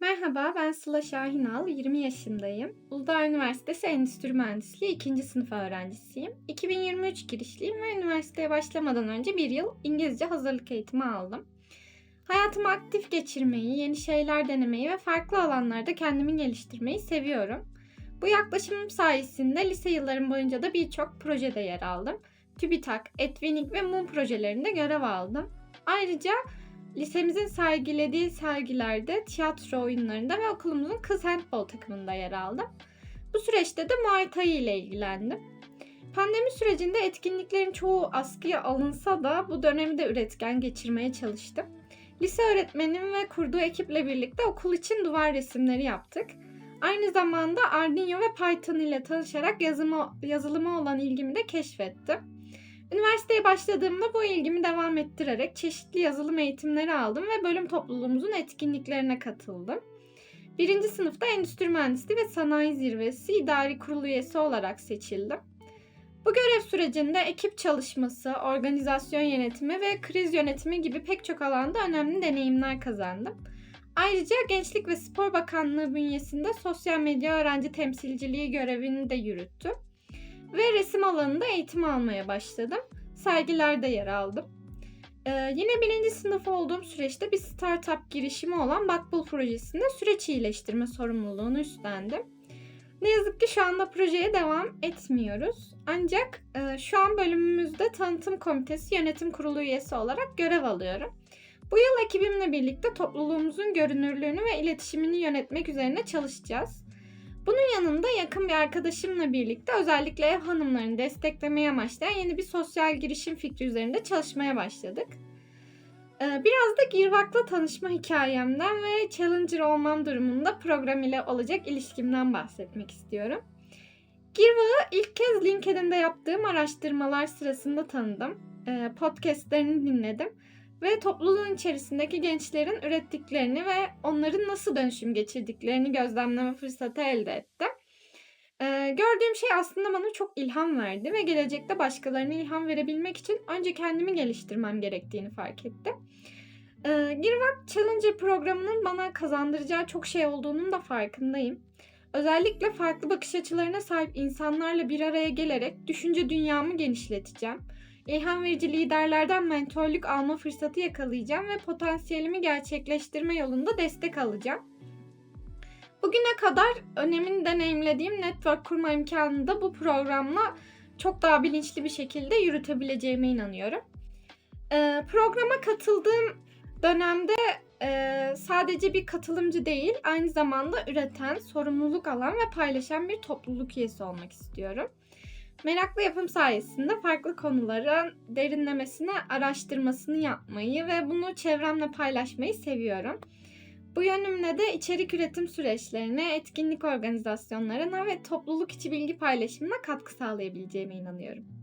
Merhaba, ben Sıla Şahinal, 20 yaşındayım. Uludağ Üniversitesi Endüstri Mühendisliği 2. sınıf öğrencisiyim. 2023 girişliyim ve üniversiteye başlamadan önce bir yıl İngilizce hazırlık eğitimi aldım. Hayatımı aktif geçirmeyi, yeni şeyler denemeyi ve farklı alanlarda kendimi geliştirmeyi seviyorum. Bu yaklaşımım sayesinde lise yıllarım boyunca da birçok projede yer aldım. TÜBİTAK, Etvinlik ve MUM projelerinde görev aldım. Ayrıca Lisemizin sergilediği sergilerde, tiyatro oyunlarında ve okulumuzun kız handbol takımında yer aldım. Bu süreçte de Muay Thai ile ilgilendim. Pandemi sürecinde etkinliklerin çoğu askıya alınsa da bu dönemi de üretken geçirmeye çalıştım. Lise öğretmenim ve kurduğu ekiple birlikte okul için duvar resimleri yaptık. Aynı zamanda Arduino ve Python ile tanışarak yazımı, yazılıma olan ilgimi de keşfettim. Üniversiteye başladığımda bu ilgimi devam ettirerek çeşitli yazılım eğitimleri aldım ve bölüm topluluğumuzun etkinliklerine katıldım. Birinci sınıfta Endüstri Mühendisliği ve Sanayi Zirvesi İdari Kurulu üyesi olarak seçildim. Bu görev sürecinde ekip çalışması, organizasyon yönetimi ve kriz yönetimi gibi pek çok alanda önemli deneyimler kazandım. Ayrıca Gençlik ve Spor Bakanlığı bünyesinde sosyal medya öğrenci temsilciliği görevini de yürüttüm ve resim alanında eğitim almaya başladım. Sergilerde yer aldım. Ee, yine birinci sınıf olduğum süreçte bir startup girişimi olan Bakbul projesinde süreç iyileştirme sorumluluğunu üstlendim. Ne yazık ki şu anda projeye devam etmiyoruz. Ancak e, şu an bölümümüzde tanıtım komitesi yönetim kurulu üyesi olarak görev alıyorum. Bu yıl ekibimle birlikte topluluğumuzun görünürlüğünü ve iletişimini yönetmek üzerine çalışacağız. Bunun yanında yakın bir arkadaşımla birlikte özellikle ev hanımlarını desteklemeye amaçlayan yeni bir sosyal girişim fikri üzerinde çalışmaya başladık. Ee, biraz da Girvak'la tanışma hikayemden ve Challenger olmam durumunda program ile olacak ilişkimden bahsetmek istiyorum. Girvak'ı ilk kez LinkedIn'de yaptığım araştırmalar sırasında tanıdım. Ee, podcastlerini dinledim ve topluluğun içerisindeki gençlerin ürettiklerini ve onların nasıl dönüşüm geçirdiklerini gözlemleme fırsatı elde ettim. Ee, gördüğüm şey aslında bana çok ilham verdi ve gelecekte başkalarına ilham verebilmek için önce kendimi geliştirmem gerektiğini fark ettim. Ee, Girvak Challenger programının bana kazandıracağı çok şey olduğunun da farkındayım. Özellikle farklı bakış açılarına sahip insanlarla bir araya gelerek düşünce dünyamı genişleteceğim ilham verici liderlerden mentorluk alma fırsatı yakalayacağım ve potansiyelimi gerçekleştirme yolunda destek alacağım. Bugüne kadar önemini deneyimlediğim network kurma imkanını da bu programla çok daha bilinçli bir şekilde yürütebileceğime inanıyorum. Ee, programa katıldığım dönemde e, sadece bir katılımcı değil, aynı zamanda üreten, sorumluluk alan ve paylaşan bir topluluk üyesi olmak istiyorum. Meraklı yapım sayesinde farklı konuların derinlemesine araştırmasını yapmayı ve bunu çevremle paylaşmayı seviyorum. Bu yönümle de içerik üretim süreçlerine, etkinlik organizasyonlarına ve topluluk içi bilgi paylaşımına katkı sağlayabileceğime inanıyorum.